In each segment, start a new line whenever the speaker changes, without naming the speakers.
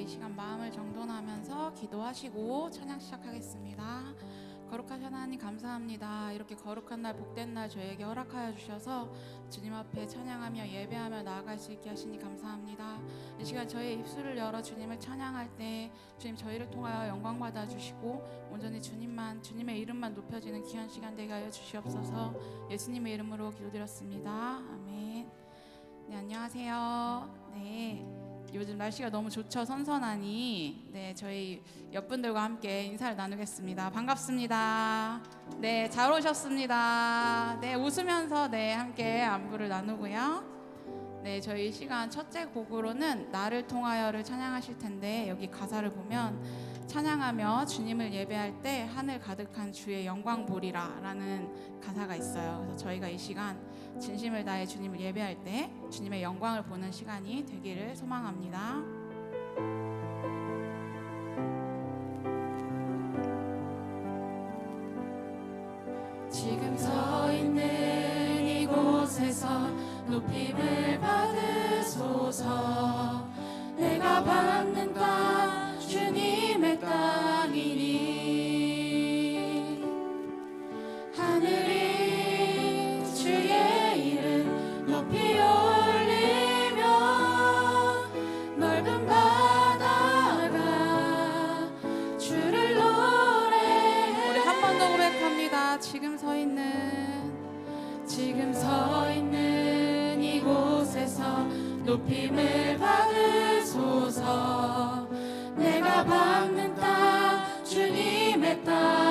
이 시간 마음을 정돈하면서 기도하시고 찬양 시작하겠습니다. 거룩하신 하나님 감사합니다. 이렇게 거룩한 날 복된 날 저에게 허락하여 주셔서 주님 앞에 찬양하며 예배하며 나아갈 수 있게 하시니 감사합니다. 이 시간 저의 입술을 열어 주님을 찬양할 때 주님 저희를 통하여 영광 받아 주시고 온전히 주님만 주님의 이름만 높여지는 귀한 시간 되게 하여 주시옵소서. 예수님의 이름으로 기도드렸습니다. 아멘. 네 안녕하세요. 네. 요즘 날씨가 너무 좋죠 선선하니. 네 저희 옆 분들과 함께 인사를 나누겠습니다. 반갑습니다. 네 잘 오셨습니다. 네 웃으면서 네 함께 안부를 나누고요. 네 저희 이 시간 첫째 곡으로는 나를 통하여를 찬양하실 텐데 여기 가사를 보면 찬양하며 주님을 예배할 때 하늘 가득한 주의 영광 보리라라는 가사가 있어요. 그래서 저희가 이 시간 진심을 다해 주님을 예배할 때 주님의 영광을 보는 시간이 되기를 소망합니다. 지금 서 있는 이곳에서 높임을 받으소서 내가 받는 땅 주님의 땅 지금 서 있는 지금 서 있는 이곳에서 높임을 받으소서. 내가 받는 땅 주님의 땅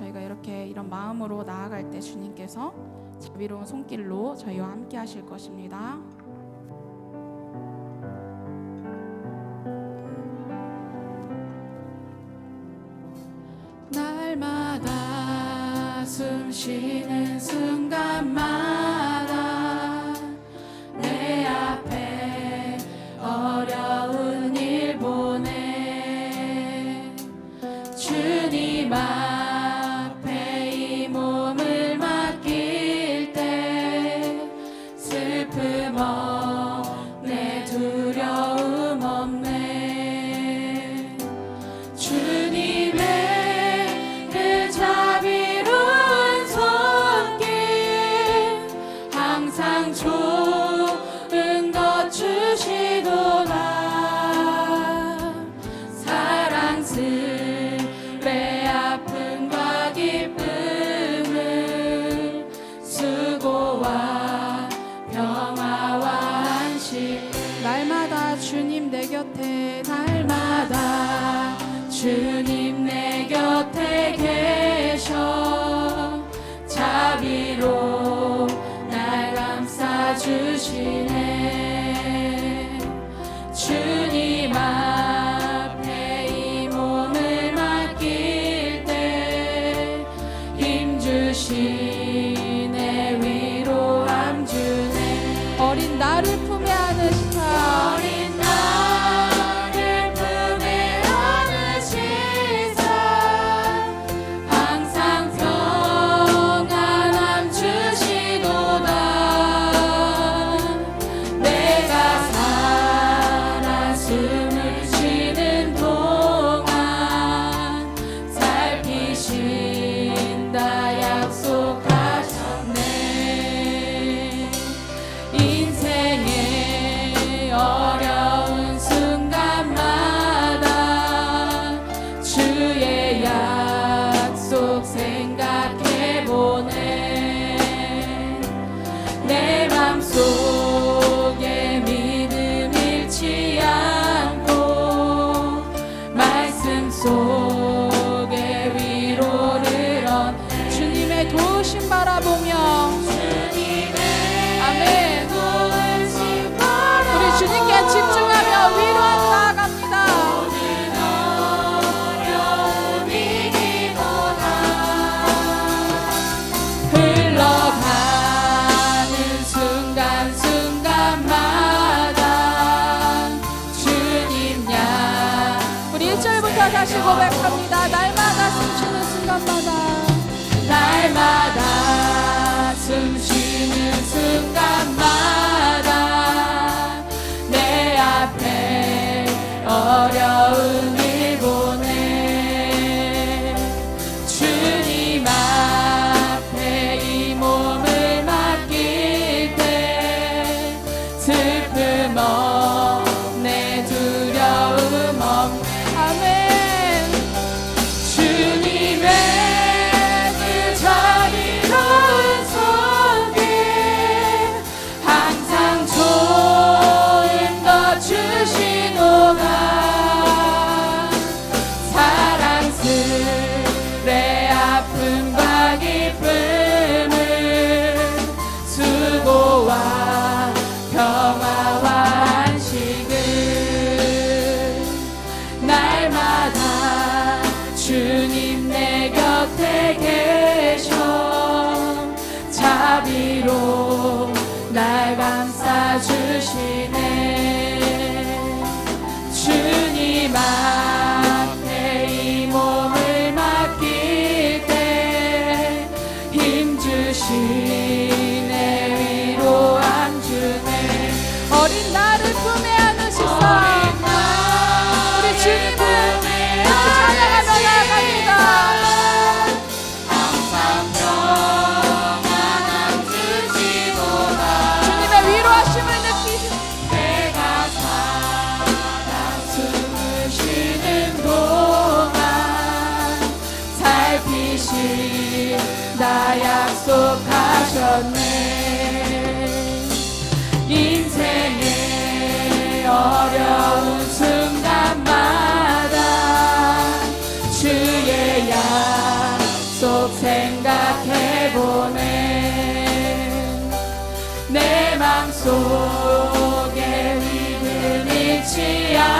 저희가 이렇게 이런 마음으로 나아갈 때 주님께서 자비로운 손길로 저희와 함께 하실 것입니다. 날마다 숨 쉬는 순간만 주님 내 곁에 날마다. 주님 내 곁에 계셔. 자비로 날 감싸 주시네. Gloria are.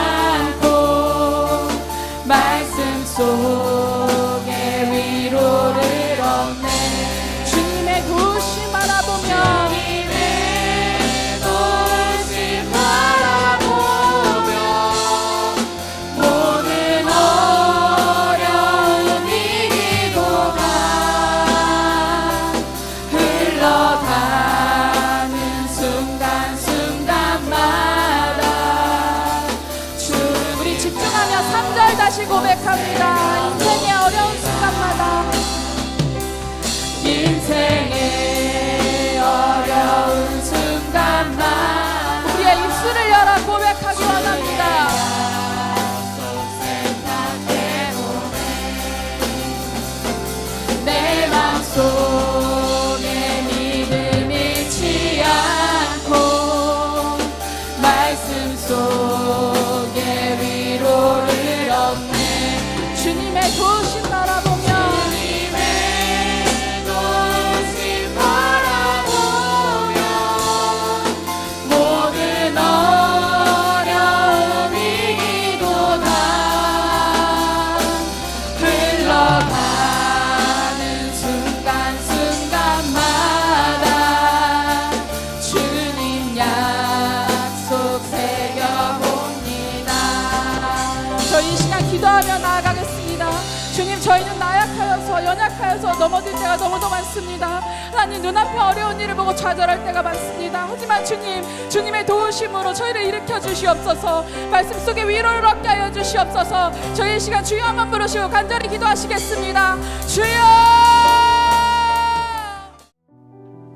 살면서 넘어질 때가 너무도 많습니다. 하나님 눈앞에 어려운 일을 보고 좌절할 때가 많습니다. 하지만 주님, 주님의 도우심으로 저희를 일으켜 주시옵소서. 말씀 속에 위로를 얻게 하여 주시옵소서. 저희 시간 주여 한번 부르시고 간절히 기도하시겠습니다. 주여!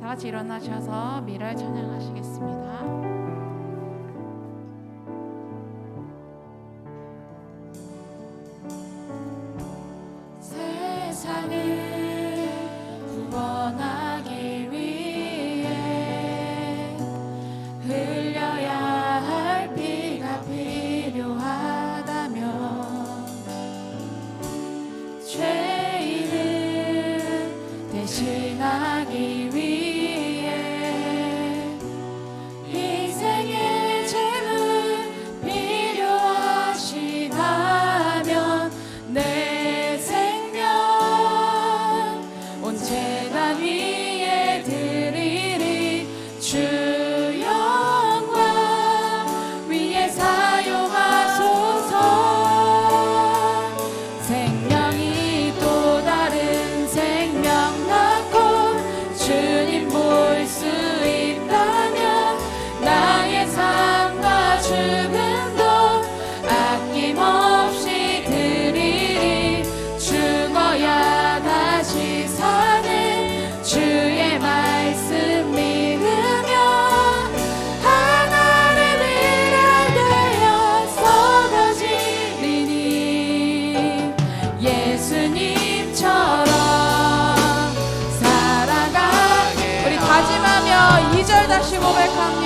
다 같이 일어나셔서 미랄 찬양하시겠습니다.
Come.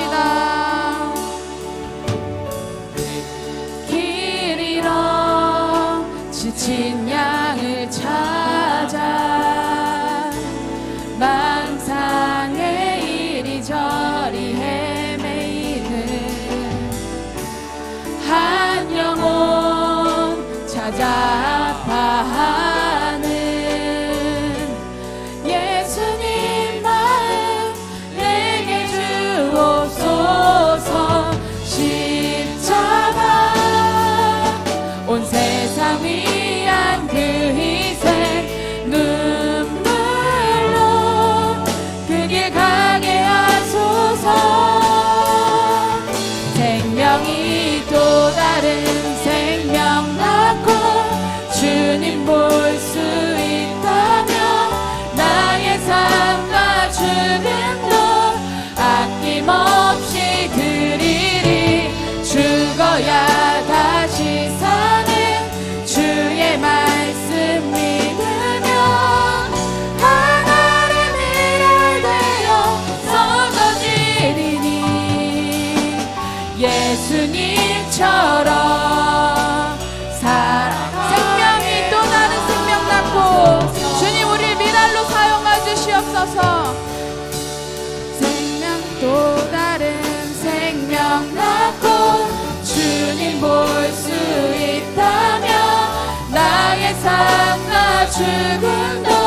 주시옵소서. 생명 또 다른 생명 낳고 주님 볼 수 있다면 나의 삶과 죽음도